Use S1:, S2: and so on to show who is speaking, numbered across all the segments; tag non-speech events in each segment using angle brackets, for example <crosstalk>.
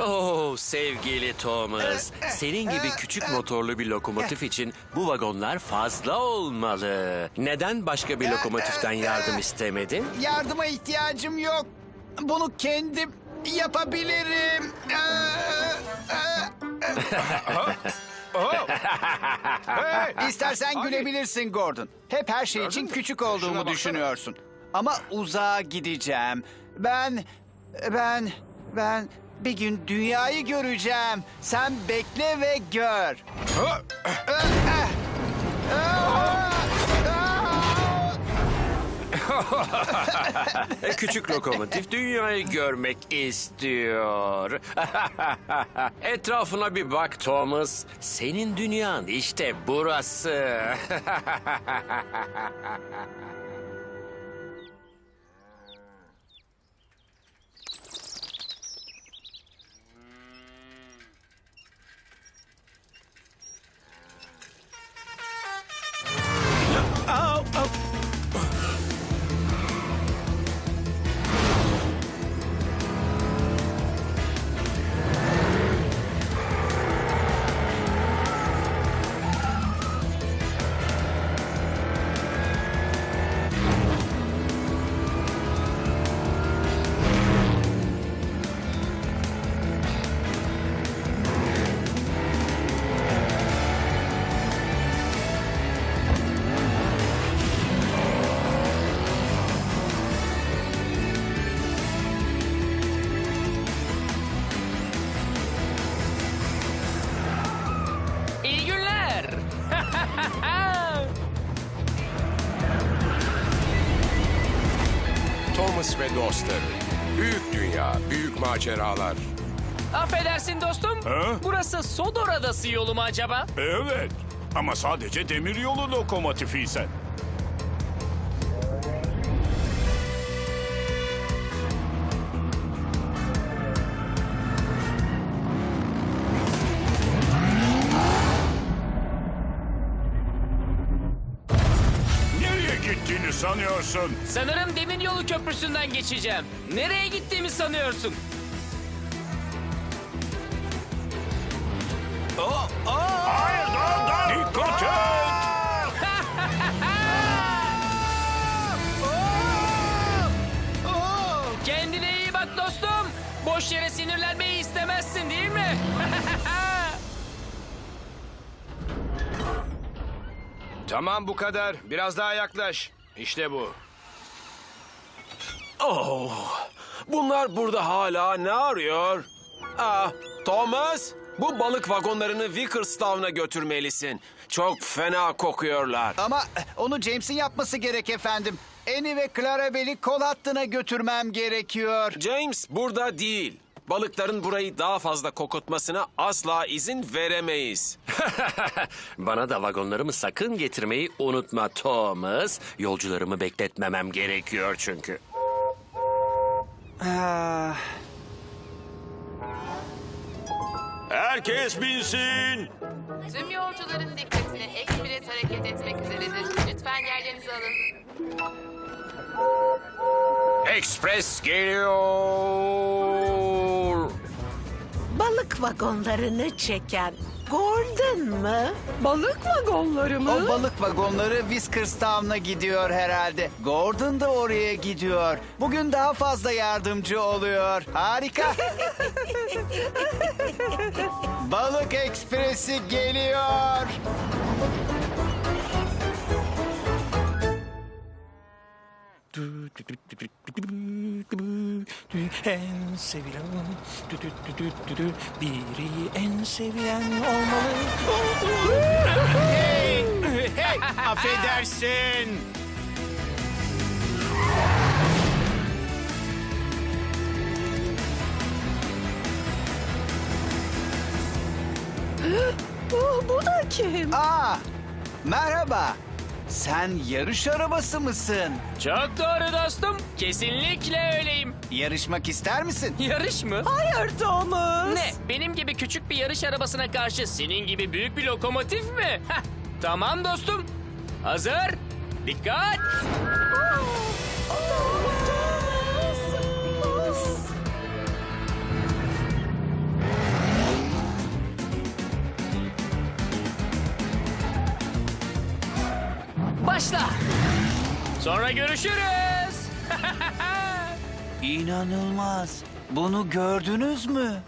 S1: Oh sevgili Thomas, senin gibi küçük motorlu bir lokomotif için bu vagonlar fazla olmalı. Neden başka bir lokomotiften yardım istemedin?
S2: Yardıma ihtiyacım yok. Bunu kendim yapabilirim. İstersen gülebilirsin Gordon. Hep her şey için küçük olduğumu düşünüyorsun. Ama uzağa gideceğim. Ben, ben, ben bir gün dünyayı göreceğim. Sen bekle ve gör. <laughs>
S1: Küçük lokomotif dünyayı görmek istiyor. <laughs> Etrafına bir bak Thomas. Senin dünyan işte burası. <laughs>
S3: Thomas ve dostları. Büyük dünya, büyük maceralar.
S4: Affedersin dostum.
S5: Ha?
S4: Burası Sodor Adası yolu mu acaba?
S5: Evet. Ama sadece demiryolu lokomotifiysen. Sanıyorsun?
S4: Sanırım demir yolu köprüsünden geçeceğim. Nereye gittiğimi sanıyorsun?
S5: Hayır, dur, dur. Dikkat et. <laughs>
S4: Kendine iyi bak dostum. Boş yere sinirlenmeyi istemezsin değil mi? <laughs>
S3: Tamam bu kadar. Biraz daha yaklaş. İşte bu.
S6: Oh, bunlar burada hala ne arıyor? Aa, Thomas, bu balık vagonlarını Vickerstown'a götürmelisin. Çok fena kokuyorlar.
S2: Ama onu James'in yapması gerek efendim. Annie ve Clarabelle'i kol hattına götürmem gerekiyor.
S6: James burada değil. Balıkların burayı daha fazla kokutmasına asla izin veremeyiz. <laughs>
S1: Bana da vagonlarımı sakın getirmeyi unutma Thomas. Yolcularımı bekletmemem gerekiyor çünkü.
S2: Ah,
S5: Herkes binsin.
S7: Tüm yolcuların dikkatine ekspres hareket etmek üzeredir. Lütfen yerlerinizi alın.
S1: Ekspres geliyor.
S8: Balık vagonlarını çeken Gordon mı?
S9: Balık vagonları mı?
S2: o balık vagonları Whiskerstown'a gidiyor herhalde. Gordon da oraya gidiyor. Bugün daha fazla yardımcı oluyor. Harika. <laughs> Balık Ekspresi geliyor.
S10: En sevilen biri en sevilen olmalı.
S2: Hey, hey, affedersin.
S9: Oh, bu da kim?
S2: Aa, merhaba. Sen yarış arabası mısın?
S4: Çok doğru dostum. Kesinlikle öyleyim.
S2: Yarışmak ister misin? <laughs>
S4: Yarış mı?
S9: Hayır Thomas.
S4: Ne? Benim gibi küçük bir yarış arabasına karşı senin gibi büyük bir lokomotif mi? Heh, tamam dostum. Hazır. Dikkat. Sonra görüşürüz. <laughs>
S2: İnanılmaz. Bunu gördünüz mü?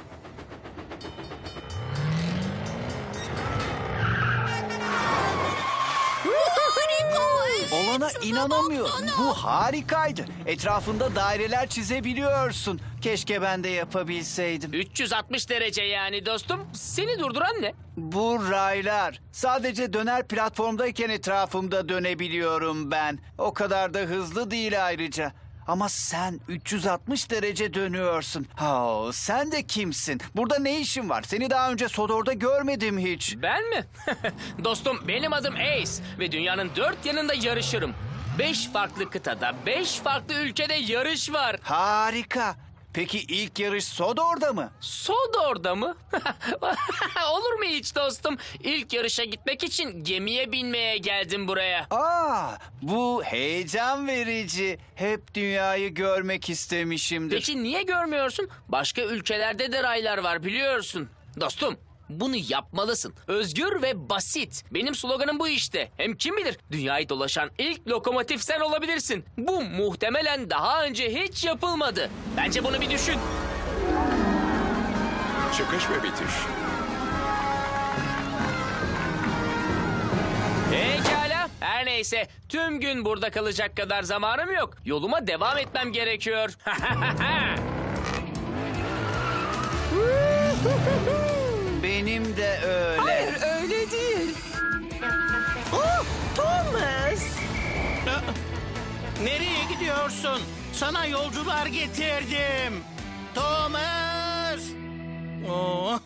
S2: Olana inanamıyorum. Bu harikaydı. Etrafında daireler çizebiliyorsun. Keşke ben de yapabilseydim.
S4: 360 derece yani dostum. Seni durduran ne?
S2: Bu raylar. Sadece döner platformdayken etrafımda dönebiliyorum ben. O kadar da hızlı değil ayrıca. Ama sen 360 derece dönüyorsun. Ha, sen de kimsin? Burada ne işin var? Seni daha önce Sodor'da görmedim hiç.
S4: Ben mi? <laughs> Dostum benim adım Ace ve dünyanın dört yanında yarışırım. Beş farklı kıtada, beş farklı ülkede yarış var.
S2: Harika. Peki ilk yarış Sodor'da mı?
S4: Sodor'da mı? <laughs> Olur mu hiç dostum? İlk yarışa gitmek için gemiye binmeye geldim buraya.
S2: Aa, bu heyecan verici. Hep dünyayı görmek istemişimdir.
S4: Peki niye görmüyorsun? Başka ülkelerde de raylar var biliyorsun. Dostum bunu yapmalısın. Özgür ve basit. Benim sloganım bu işte. Hem kim bilir dünyayı dolaşan ilk lokomotif sen olabilirsin. Bu muhtemelen daha önce hiç yapılmadı. Bence bunu bir düşün.
S3: Çıkış ve bitiş.
S4: Pekala. Her neyse tüm gün burada kalacak kadar zamanım yok. Yoluma devam etmem gerekiyor. <laughs>
S2: Benim de öyle.
S9: Hayır öyle değil.
S8: Oh, Thomas!
S10: Nereye gidiyorsun? Sana yolcular getirdim. Thomas! Oh.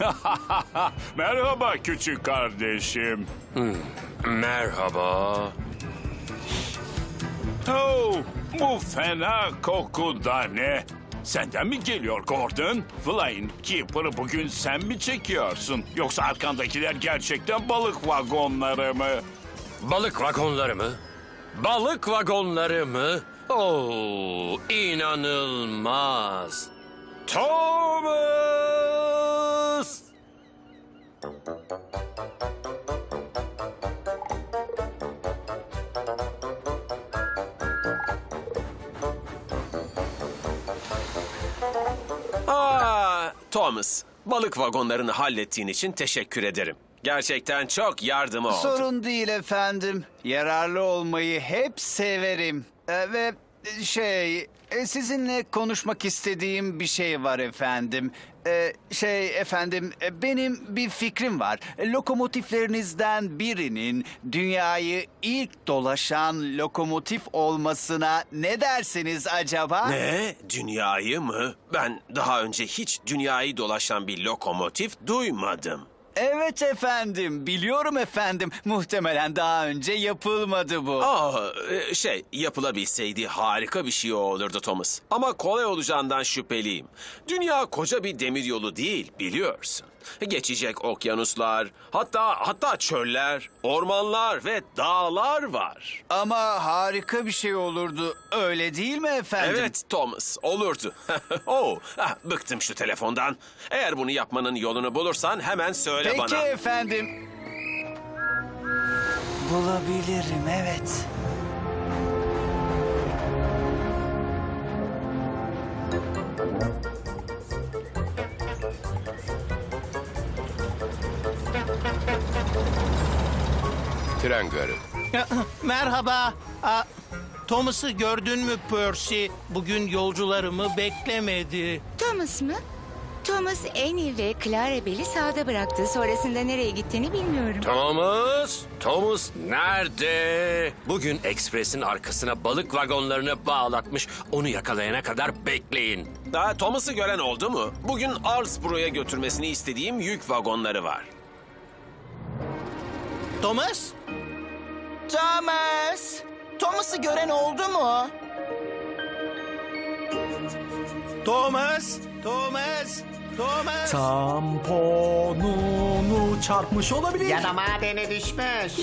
S10: <laughs>
S5: Merhaba küçük kardeşim.
S1: Merhaba.
S5: Oh, bu fena koku da ne? Senden mi geliyor Gordon? Flying Keeper'ı bugün sen mi çekiyorsun? Yoksa arkandakiler gerçekten balık vagonları mı?
S1: Balık vagonları mı? Balık vagonları mı? Oo, inanılmaz. Thomas!
S6: Thomas, balık vagonlarını hallettiğin için teşekkür ederim. Gerçekten çok yardımı oldu.
S2: Sorun değil efendim. Yararlı olmayı hep severim. Ee, ve şey, e, sizinle konuşmak istediğim bir şey var efendim. Ee, şey efendim, e, benim bir fikrim var. Lokomotiflerinizden birinin dünyayı ilk dolaşan lokomotif olmasına ne dersiniz acaba?
S6: Ne? Dünyayı mı? Ben daha önce hiç dünyayı dolaşan bir lokomotif duymadım.
S2: Evet efendim, biliyorum efendim. Muhtemelen daha önce yapılmadı bu.
S6: Aa, e, şey yapılabilseydi harika bir şey olurdu Thomas. Ama kolay olacağından şüpheliyim. Dünya koca bir demiryolu değil biliyorsun. Geçecek okyanuslar, hatta hatta çöller, ormanlar ve dağlar var.
S2: Ama harika bir şey olurdu. Öyle değil mi efendim?
S6: Evet Thomas, olurdu. <laughs> oh, ah, bıktım şu telefondan. Eğer bunu yapmanın yolunu bulursan hemen söyle
S2: Peki
S6: bana.
S2: efendim. Bulabilirim evet.
S3: Tren garı.
S10: Merhaba. Aa, Thomas'ı gördün mü Percy? Bugün yolcularımı beklemedi.
S11: Thomas mı? Thomas Annie ve Clara Bell'i sağda bıraktı. Sonrasında nereye gittiğini bilmiyorum.
S1: Thomas, Thomas nerede? Bugün ekspresin arkasına balık vagonlarını bağlatmış. Onu yakalayana kadar bekleyin.
S6: Daha Thomas'ı gören oldu mu? Bugün Arlsborough'a götürmesini istediğim yük vagonları var.
S10: Thomas?
S2: Thomas! Thomas'ı gören oldu mu?
S10: Thomas? Thomas? Thomas?
S12: Tamponunu çarpmış olabilir.
S10: Ya da madene düşmüş.